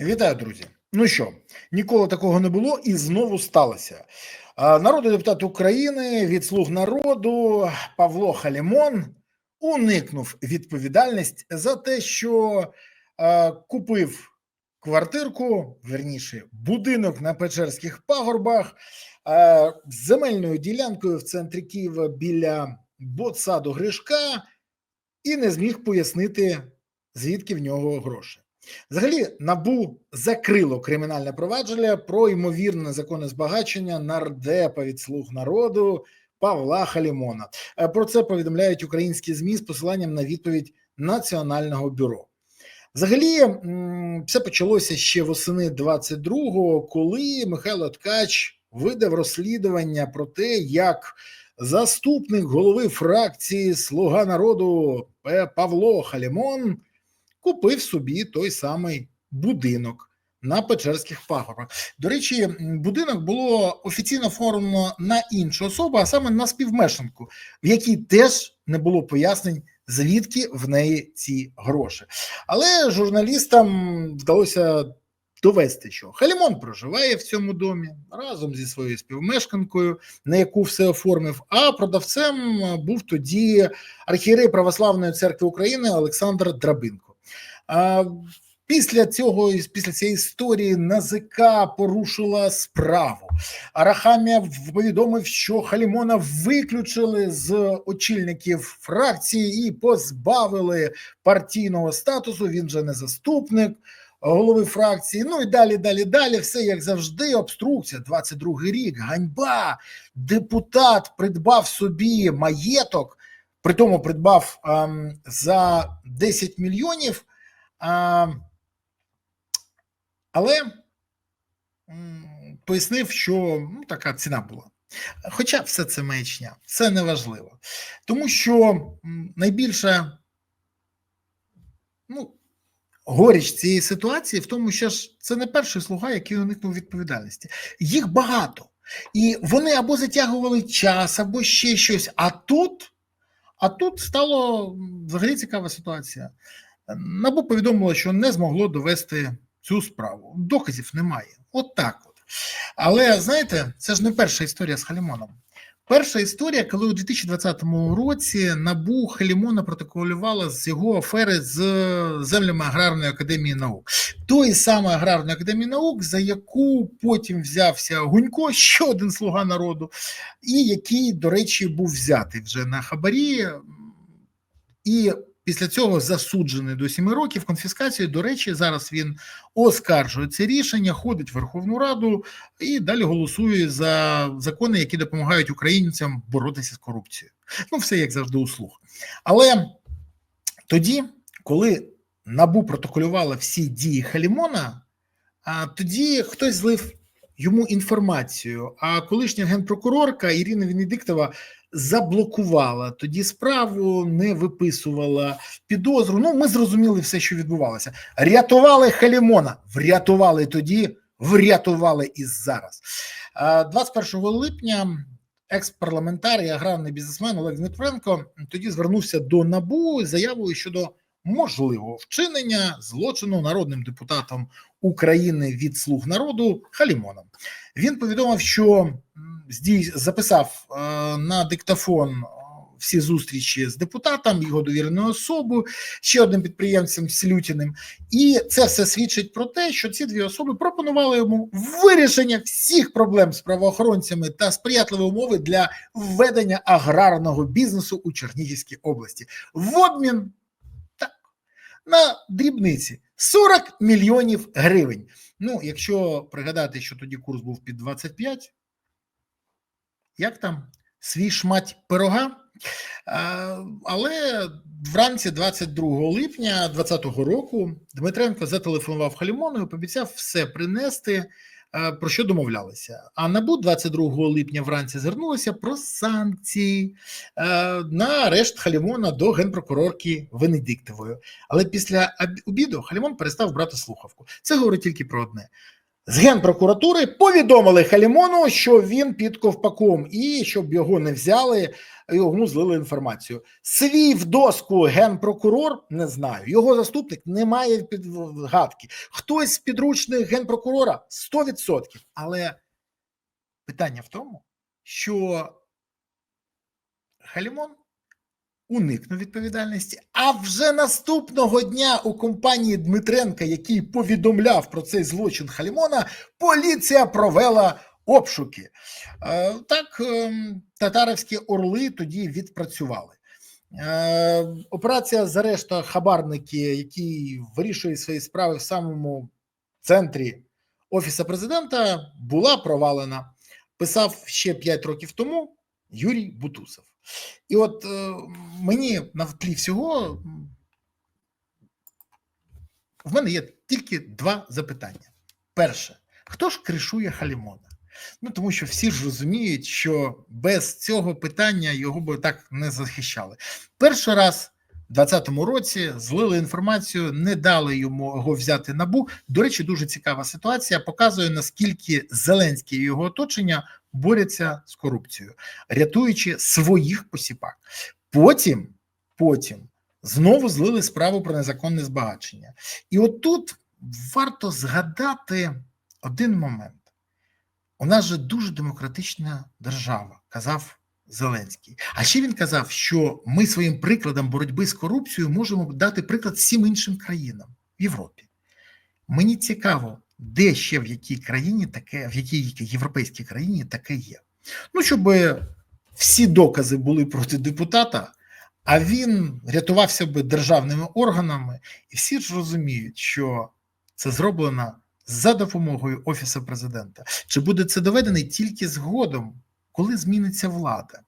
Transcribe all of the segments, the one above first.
Вітаю, друзі. Ну що, ніколи такого не було і знову сталося. Народний депутат України від слуг народу Павло Халімон уникнув відповідальність за те, що купив квартирку, верніше, будинок на Печерських пагорбах з земельною ділянкою в центрі Києва біля ботсаду Гришка і не зміг пояснити, звідки в нього гроші. Взагалі, набу закрило кримінальне провадження про ймовірне незаконне збагачення нардепа від слуг народу Павла Халімона. Е, Про це повідомляють українські змі з посиланням на відповідь Національного бюро. Взагалі, все почалося ще восени 22-го, коли Михайло Ткач видав розслідування про те, як заступник голови фракції Слуга народу Павло Халімон купив собі той самий будинок на Печерських пагорбах. До речі, будинок було офіційно оформлено на іншу особу, а саме на співмешанку, в якій теж не було пояснень, звідки в неї ці гроші. Але журналістам вдалося довести, що Халімон проживає в цьому домі разом зі своєю співмешканкою, на яку все оформив. А продавцем був тоді архієрей Православної церкви України Олександр Драбинко. Після цього, після цієї історії НАЗК порушила справу. Арахамія повідомив, що Халімона виключили з очільників фракції і позбавили партійного статусу. Він же не заступник голови фракції. Ну і далі, далі, далі. Все як завжди. Обструкція. 22-й рік. Ганьба. Депутат придбав собі маєток, при тому придбав ем, за 10 мільйонів. А, але пояснив, що ну, така ціна була. Хоча все це маячня, це не важливо. Тому що м, найбільша ну, горіч цієї ситуації в тому, що ж це не перший слуга, який уникнув відповідальності. Їх багато. І вони або затягували час, або ще щось. А тут, а тут стало взагалі цікава ситуація. НАБУ повідомило, що не змогло довести цю справу. Доказів немає. От так от. Але знаєте, це ж не перша історія з Халімоном. Перша історія, коли у 2020 році НАБУ Халімона протоколювала з його афери з землями Аграрної академії наук. Тої самої Аграрної академії наук, за яку потім взявся Гунько, ще один слуга народу, і який, до речі, був взятий вже на хабарі. І після цього засуджений до 7 років конфіскацію. До речі, зараз він оскаржує це рішення, ходить в Верховну Раду і далі голосує за закони, які допомагають українцям боротися з корупцією. Ну, все як завжди, услуг. Але тоді, коли набу протоколювала всі дії Халімона, а тоді хтось злив йому інформацію. А колишня генпрокурорка Ірина Венедиктова заблокувала тоді справу, не виписувала підозру. Ну, ми зрозуміли все, що відбувалося. Рятували Халімона, врятували тоді, врятували і зараз. А 21 липня екс-парламентар і аграрний бізнесмен Олег Дмитренко тоді звернувся до НАБУ з заявою щодо можливого вчинення злочину народним депутатом України від слуг народу Халімоном. Він повідомив, що здій записав е, на диктофон е, всі зустрічі з депутатом, його довіреною особою, ще одним підприємцем Слютіним. І це все свідчить про те, що ці дві особи пропонували йому вирішення всіх проблем з правоохоронцями та сприятливі умови для введення аграрного бізнесу у Чернігівській області. В обмін так, на дрібниці 40 мільйонів гривень. Ну, якщо пригадати, що тоді курс був під 25, як там свій шмать пирога. Але вранці 22 липня 2020 року Дмитренко зателефонував Халімону і пообіцяв все принести, про що домовлялися. А НАБУ 22 липня вранці звернулося про санкції на арешт Халімона до генпрокурорки Венедиктової. Але після обіду Халімон перестав брати слухавку. Це говорить тільки про одне. З генпрокуратури повідомили Халімону, що він під ковпаком, і щоб його не взяли, йому злили інформацію. Свій в доску генпрокурор не знаю. Його заступник не має підгадки. Хтось з підручних генпрокурора 100%. Але питання в тому, що Халімон уникнув відповідальності. А вже наступного дня у компанії Дмитренка, який повідомляв про цей злочин Халімона, поліція провела обшуки. Е, Так, ем, татарівські орли тоді відпрацювали. Е, Операція зрештою хабарники, які вирішують свої справи в самому центрі офісу президента, була провалена. Писав ще 5 років тому Юрій Бутусов. І от е, мені на тлі всього в мене є тільки два запитання. Перше, хто ж кришує Халімона? Ну тому що всі ж розуміють, що без цього питання його би так не захищали. Перший раз 2020 році злили інформацію, не дали йому його взяти набу. До речі, дуже цікава ситуація. Показує наскільки Зеленський і його оточення борються з корупцією, рятуючи своїх посіпак. Потім, потім знову злили справу про незаконне збагачення. І отут варто згадати один момент. У нас же дуже демократична держава, казав Зеленський. А ще він казав, що ми своїм прикладом боротьби з корупцією можемо дати приклад всім іншим країнам в Європі. Мені цікаво, де ще в якій країні таке, в якій європейській країні таке є. Ну, щоб всі докази були проти депутата, а він рятувався би державними органами, і всі ж розуміють, що це зроблено за допомогою Офісу президента. Чи буде це доведений тільки згодом, коли зміниться влада?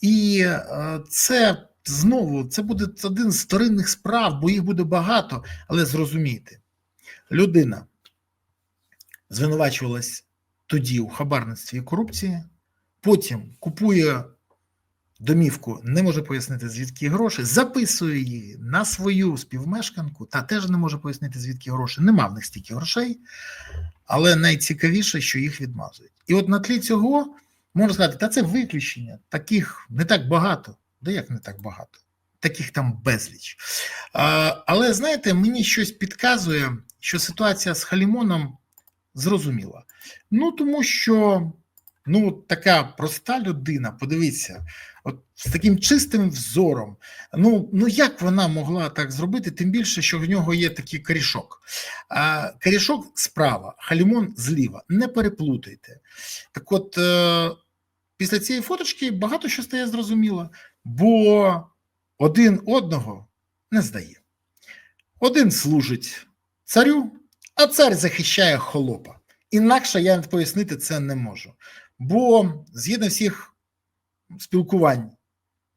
І е, це знову це буде один з вторинних справ, бо їх буде багато, але зрозумійте, людина звинувачувалась тоді у хабарництві і корупції, потім купує домівку, не може пояснити, звідки гроші, записує її на свою співмешканку, та теж не може пояснити, звідки гроші. Нема в них стільки грошей, але найцікавіше, що їх відмазують. І от на тлі цього можна сказати, та це виключення, таких не так багато. Да як не так багато? Таких там безліч. А, Але знаєте, мені щось підказує, що ситуація з Халімоном зрозуміла. Ну, тому що ну, така проста людина, подивіться, от з таким чистим взором. Ну, ну як вона могла так зробити, тим більше, що в нього є такий корішок. А, Корішок справа, Халімон зліва. Не переплутайте. Так от, е, після цієї фоточки багато що стає зрозуміло, бо один одного не здає. Один служить царю, а цар захищає холопа. Інакше я пояснити це не можу. Бо згідно всіх спілкувань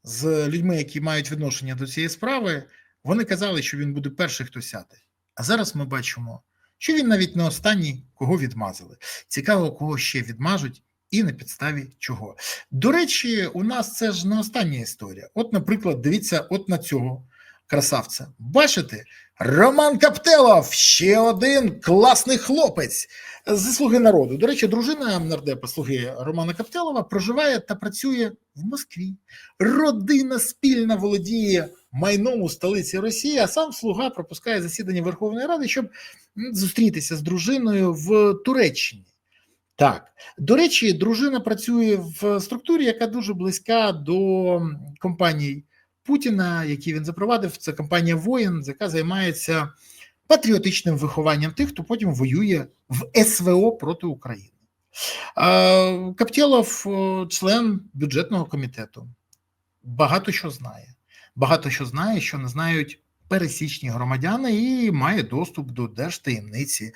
з людьми, які мають відношення до цієї справи, вони казали, що він буде перший, хто сяде. А зараз ми бачимо, що він навіть не останній, кого відмазали. Цікаво, кого ще відмажуть. І на підставі чого. До речі, у нас це ж не остання історія. От, наприклад, дивіться, от на цього красавця. Бачите, Роман Каптелов ще один класний хлопець зі слуги народу. До речі, дружина нардепа слуги Романа Каптелова проживає та працює в Москві. Родина спільно володіє майном столиці Росії, а сам слуга пропускає засідання Верховної Ради, щоб зустрітися з дружиною в Туреччині. Так, до речі, дружина працює в структурі, яка дуже близька до компаній Путіна, які він запровадив. Це компанія воїн, яка займається патріотичним вихованням тих, хто потім воює в СВО проти України. Каптєлов член бюджетного комітету. Багато що знає. Багато що знає, що не знають пересічні громадяни, і має доступ до держтаємниці.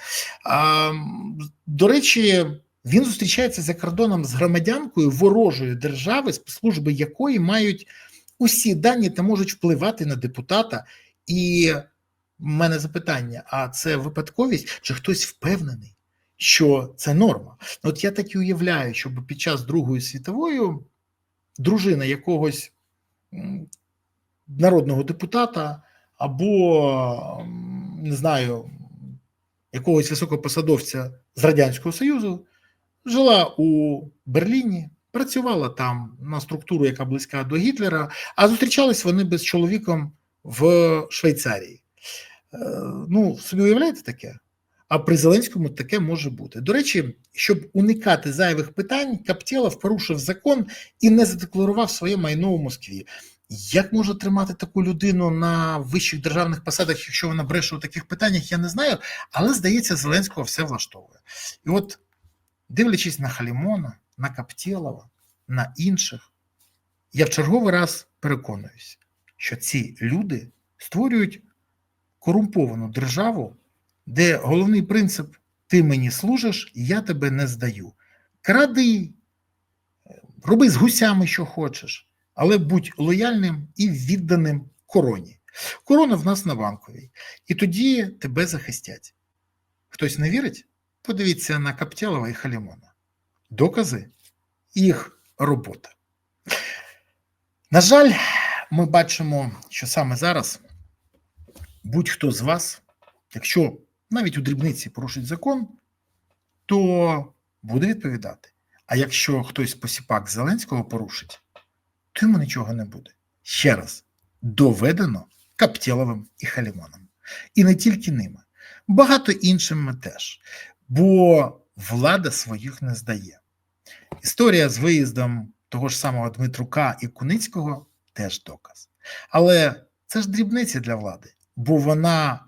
До речі. Він зустрічається за кордоном з громадянкою ворожої держави, спецслужби якої мають усі дані та можуть впливати на депутата. І в мене запитання: а це випадковість? Чи хтось впевнений, що це норма? От я так і уявляю, щоб під час Другої світової дружина якогось народного депутата або не знаю якогось високопосадовця з Радянського Союзу, жила у Берліні, працювала там на структуру, яка близька до Гітлера, а зустрічались вони без чоловіком в Швейцарії. Е, ну, собі уявляєте таке? А при Зеленському таке може бути. До речі, щоб уникати зайвих питань, Каптєлов порушив закон і не задекларував своє майно у Москві. Як може тримати таку людину на вищих державних посадах, якщо вона бреше у таких питаннях, я не знаю. Але здається, Зеленського все влаштовує. І от, дивлячись на Халімона, на Каптєлова, на інших, я в черговий раз переконуюсь, що ці люди створюють корумповану державу, де головний принцип ти мені служиш, я тебе не здаю. Кради, роби з гусями, що хочеш, але будь лояльним і відданим короні. Корона в нас на банковій, і тоді тебе захистять. Хтось не вірить? Подивіться на Каптялова і Халімона. Докази їх робота. На жаль, ми бачимо, що саме зараз будь-хто з вас, якщо навіть у дрібниці порушить закон, то буде відповідати. А якщо хтось посіпак Зеленського порушить, то йому нічого не буде. Ще раз доведено Каптєловим і Халімоном. І не тільки ними, багато іншими теж. Бо влада своїх не здає. Історія з виїздом того ж самого Дмитрука і Куницького теж доказ. Але це ж дрібниці для влади, бо вона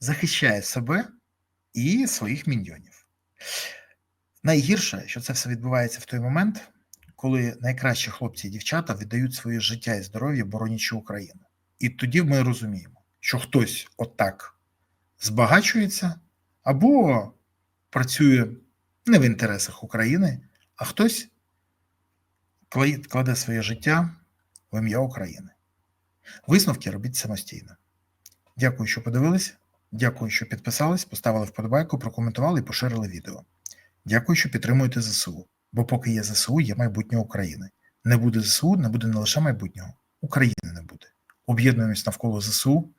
захищає себе і своїх міньйонів. Найгірше, що це все відбувається в той момент, коли найкращі хлопці і дівчата віддають своє життя і здоров'я боронячи Україну. І тоді ми розуміємо, що хтось отак збагачується або працює не в інтересах України, а хтось кладе своє життя в ім'я України. Висновки робіть самостійно. Дякую, що подивилися. Дякую, що підписались, поставили вподобайку, прокоментували і поширили відео. Дякую, що підтримуєте ЗСУ. Бо поки є ЗСУ, є майбутнє України. Не буде ЗСУ, не буде не лише майбутнього, України не буде. Об'єднуємось навколо ЗСУ,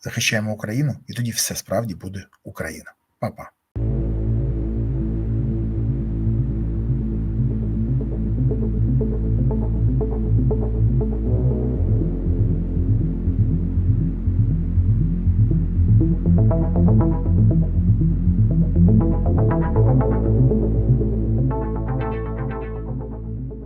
захищаємо Україну, і тоді все справді буде Україна. Па-па.